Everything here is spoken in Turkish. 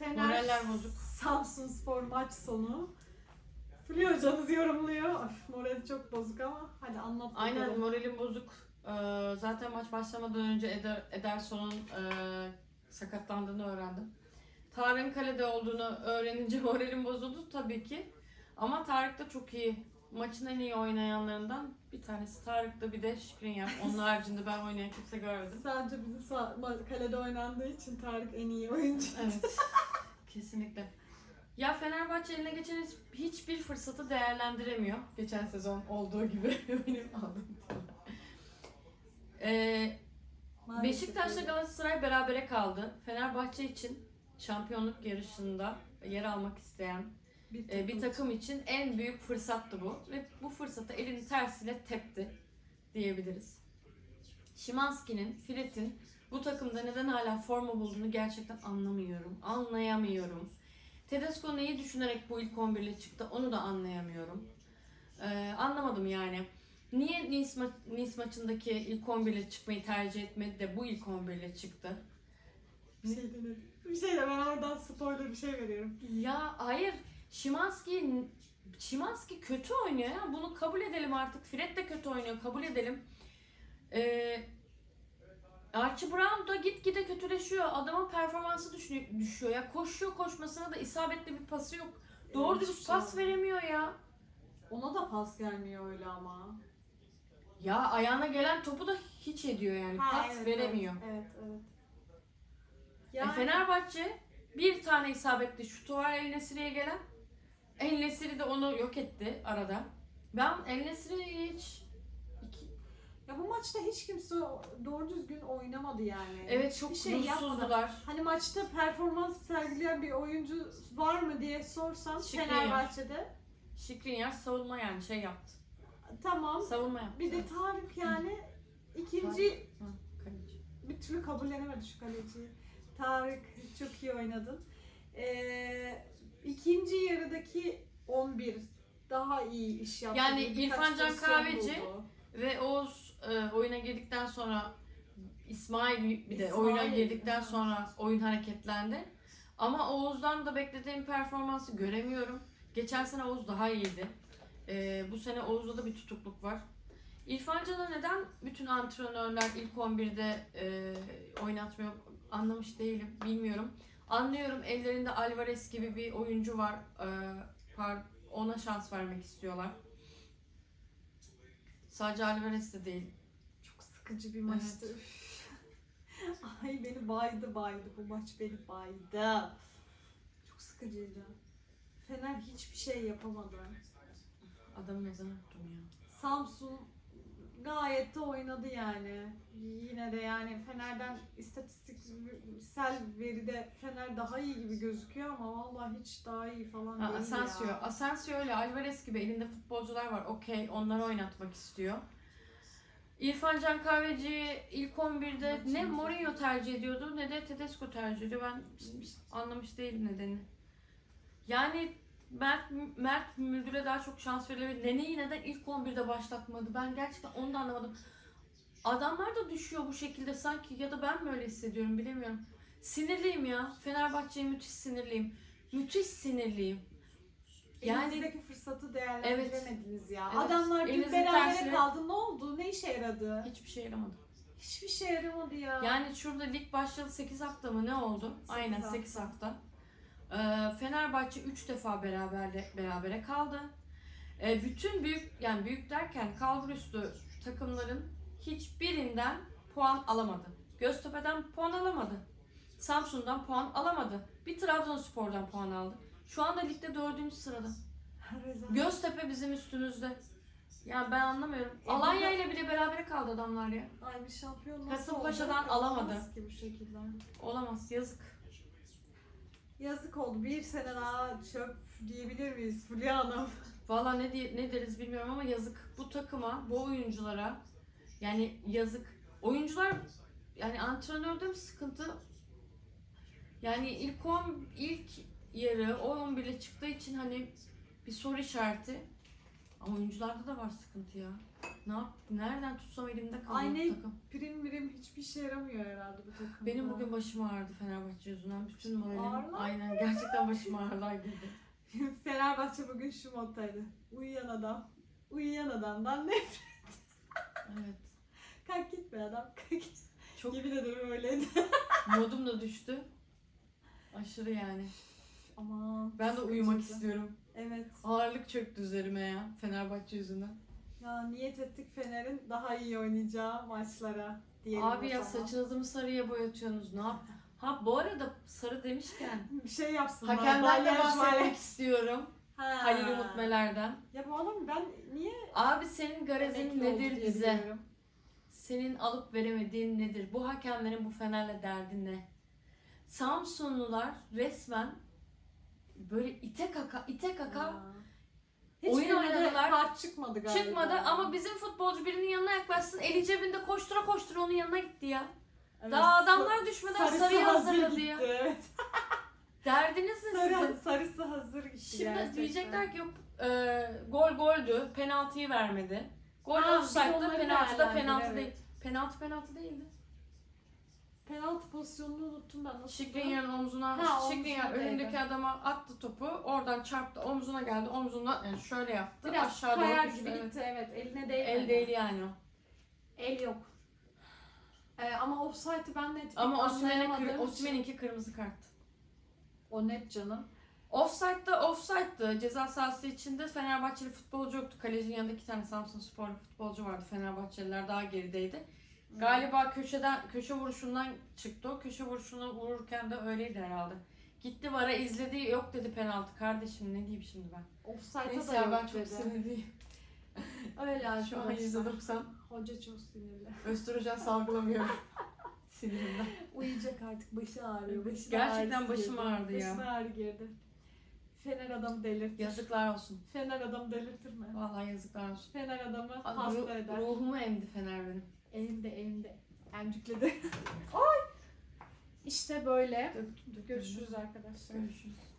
Fener Moraller bozuk. Samsun Spor maç sonu. Fulya hocanız yorumluyor. Öf, morali çok bozuk ama hadi anlat Aynen bakalım. moralim bozuk. Ee, zaten maç başlamadan önce Eder, Ederson'un e, sakatlandığını öğrendim. Tarık'ın kalede olduğunu öğrenince moralim bozuldu tabii ki. Ama Tarık da çok iyi. Maçın en iyi oynayanlarından bir tanesi. Tarık'ta bir de Şikrinyar. Onun haricinde ben oynayan kimse görmedim. Sadece bizim kalede oynandığı için Tarık en iyi oyuncu. Evet. Kesinlikle. Ya Fenerbahçe eline geçen hiç- hiçbir fırsatı değerlendiremiyor. Geçen sezon olduğu gibi benim tüyolar. Ee, Maalesef Beşiktaş'la öyle. Galatasaray berabere kaldı. Fenerbahçe için şampiyonluk yarışında yer almak isteyen bir, e, bir takım için en büyük fırsattı bu. Ve bu fırsatı elini tersiyle tepti diyebiliriz. Şimanski'nin, Fred'in bu takımda neden hala forma bulduğunu gerçekten anlamıyorum. Anlayamıyorum. Tedesco neyi düşünerek bu ilk 11 ile çıktı onu da anlayamıyorum. Ee, anlamadım yani. Niye Nice, ma- nice maçındaki ilk 11 ile çıkmayı tercih etmedi de bu ilk 11 ile çıktı? bir şey denedim. Bir şey de ben oradan spoiler bir şey veriyorum. Ya hayır. Şimanski Şimanski kötü oynuyor ya. Bunu kabul edelim artık. Fred de kötü oynuyor. Kabul edelim. Ee, Archie Brown da gitgide kötüleşiyor. Adamın performansı düşüyor, düşüyor ya. Koşuyor koşmasına da isabetli bir pası yok. Doğru Evet, dürüst pas şey veremiyor ya. Ona da pas gelmiyor öyle ama. Ya ayağına gelen topu da hiç ediyor yani. Ha, pas evet, veremiyor. Evet, evet. E, Yani, Fenerbahçe bir tane isabetli şutu var El Nesiri'ye gelen. El Nesiri de onu yok etti arada. Ben El Nesiri'yi hiç ya bu maçta hiç kimse doğru düzgün oynamadı yani. evet çok Hiçbir şey ruhsuzdular. Hani maçta performans sergileyen bir oyuncu var mı diye sorsan Şikrinyar. Fenerbahçe'de Şikrinyar savunma yani şey yaptı. tamam. Savunma yaptı. Bir de Tarık yani ikinci bir türlü kabullenemedi şu kaleciyi. Tarık çok iyi oynadın. Ee, ikinci yarıdaki 11 daha iyi iş yaptı. Yani İrfan Can Kahveci buldu. Ve Oğuz e, oyuna girdikten sonra İsmail bir de İsmail, oyuna girdikten sonra oyun hareketlendi. Ama Oğuz'dan da beklediğim performansı göremiyorum. Geçen sene Oğuz daha iyiydi. E, bu sene Oğuz'da da bir tutukluk var. İrfan Can'ı neden bütün antrenörler ilk 11'de e, oynatmıyor anlamış değilim. Bilmiyorum. Anlıyorum ellerinde Alvarez gibi bir oyuncu var. E, par- ona şans vermek istiyorlar. Sadece Alvarez de değil. Çok sıkıcı bir maçtı. Üf. Ay beni baydı baydı. Bu maç beni baydı. Çok sıkıcıydı. Fener hiçbir şey yapamadı. Adamın adını unuttum ya. Samsun gayet de oynadı yani. Yine de yani Fener'den istatistiksel veride Fener daha iyi gibi gözüküyor ama vallahi hiç daha iyi falan Ha, değil Asensio. ya. Asensio öyle Alvarez gibi elinde futbolcular var. Okey onları oynatmak istiyor. İrfan Can Kahveci ilk 11'de Maçın ne. Mourinho tercih ediyordu ne de Tedesco tercih ediyor. Ben anlamış değilim nedenini. Yani Mert, Mert Müldür'e daha çok şans verilebilir. Nene'yi neden ilk 11'de başlatmadı? Ben gerçekten onu da anlamadım. Adamlar da düşüyor bu şekilde sanki ya da ben mi öyle hissediyorum bilemiyorum. Sinirliyim ya. Fenerbahçe'ye müthiş sinirliyim. Müthiş sinirliyim. Yani Elinizdeki fırsatı değerlendiremediniz ya. Evet, Adamlar dün berabere tersine- kaldı. Ne oldu? Ne işe yaradı? hiçbir şey yaramadı. Hiçbir şey yaramadı ya. Yani şurada lig başladı 8 hafta mı ne oldu? Sekiz Aynen hafta. 8 hafta. Ee, Fenerbahçe 3 defa beraberle berabere kaldı. Ee, bütün büyük yani büyük derken kalburüstü takımların hiçbirinden puan alamadı. Göztepe'den puan alamadı. Samsun'dan puan alamadı. Bir Trabzonspor'dan puan aldı. Şu anda ligde dördüncü sırada. Göztepe bizim üstümüzde. Yani ben anlamıyorum. E, Alanya ile bile berabere kaldı adamlar ya. Ay bir şampiyon nasıl Kasımpaşa'dan olacak? alamadı. Ki bu şekilde. Olamaz yazık. Yazık oldu. Bir sene daha çöp diyebilir miyiz Fulya Hanım? Valla ne, diye- ne deriz bilmiyorum ama yazık bu takıma, bu oyunculara yani yazık. Oyuncular yani antrenörde mi sıkıntı? Yani ilk 10 ilk yarı o 11 ile çıktığı için hani bir soru işareti. Ama oyuncularda da var sıkıntı ya. Ne yap? Nereden tutsam elimde Ay bu takım. Prim birim hiçbir işe yaramıyor herhalde bu takımda. Benim bugün başım ağrıdı Fenerbahçe yüzünden. Bütün moralim. Ağrılar Aynen gerçekten başım ağrılar girdi. Fenerbahçe bugün şu moddaydı. Uyuyan adam. Uyuyan adamdan ne? Evet. Kalk git be adam. Kalk git. Çok Yemin ederim öyleydi. modum da düştü. Aşırı yani. Aman. Ben de uyumak sıkıntı. istiyorum. Evet. Ağırlık çöktü üzerime ya Fenerbahçe yüzünden. Ya niyet ettik Fener'in daha iyi oynayacağı maçlara diyelim Abi ya zaman. saçınızı mı sarıya boyatıyorsunuz? Ne yap? Ha bu arada sarı demişken Bir şey yapsınlar. hakemden de bahsetmek istiyorum. Ha. Halil Umut Meler'den. Ya bu adam ben niye Abi senin garezin nedir bize? biliyorum. Senin alıp veremediğin nedir? Bu hakemlerin bu Fener'le derdi ne? Samsunlular resmen böyle ite kaka ite kaka Ya. Oyun oynadılar. kart çıkmadı galiba. çıkmadı ama bizim futbolcu birinin yanına yaklaşsın eli cebinde koştura koştura onun yanına gitti ya. Evet, Daha adamlar sa- düşmeden sarısı sarıyı hazır hazırladı gitti, ya. Evet. Derdiniz ne Sarı, sizin? sarısı hazır gitti Şimdi gerçekten. diyecekler ki yok e, gol goldü penaltıyı vermedi. Gol onları penaltı da penaltı evet. değil. Penaltı penaltı değildi. Pozisyonunu unuttum ben. Nasıl? Şikrinyar'ın omzuna, Ha, Şikrinyar omzuna önündeki adama attı topu. Oradan çarptı. Omzuna geldi. Omzundan yani şöyle yaptı. Biraz aşağı doğru kayar düştü. gibi Evet. gitti evet. Eline değmedi. El değil yani o. El yok. Ee, ama offside'ı ben net Ama Osimhen'e anlayamadığım kır, için- Osimhen'inki kırmızı kart. O net canım. Offside'da offside'dı. Ceza sahası içinde Fenerbahçeli futbolcu yoktu. Kalecinin yanında iki tane Samsun Sporlu futbolcu vardı. Fenerbahçeliler daha gerideydi. Galiba köşeden köşe vuruşundan çıktı o. Köşe vuruşunu vururken de öyleydi herhalde. Gitti vara izledi yok dedi penaltı. Kardeşim ne diyeyim şimdi ben. Offside'a Neyse da ya yok ben çok dedi. sinirliyim. Öyle Şu an arkadaşlar. %90 Hoca çok sinirli. östrojen salgılamıyorum sinirimden. Uyuyacak artık başı ağrıyor. Başına Gerçekten başım ağrıdı ya. Başına ağrı girdi. Fener adamı delirtir. Yazıklar olsun. Fener adamı delirtir mi? Vallahi yazıklar olsun. Fener adamı Ru- hasta eder. ruhumu emdi Fener benim. Elimde elimde. Emcikledi. Ay! İşte böyle. Görüşürüz arkadaşlar. Görüşürüz.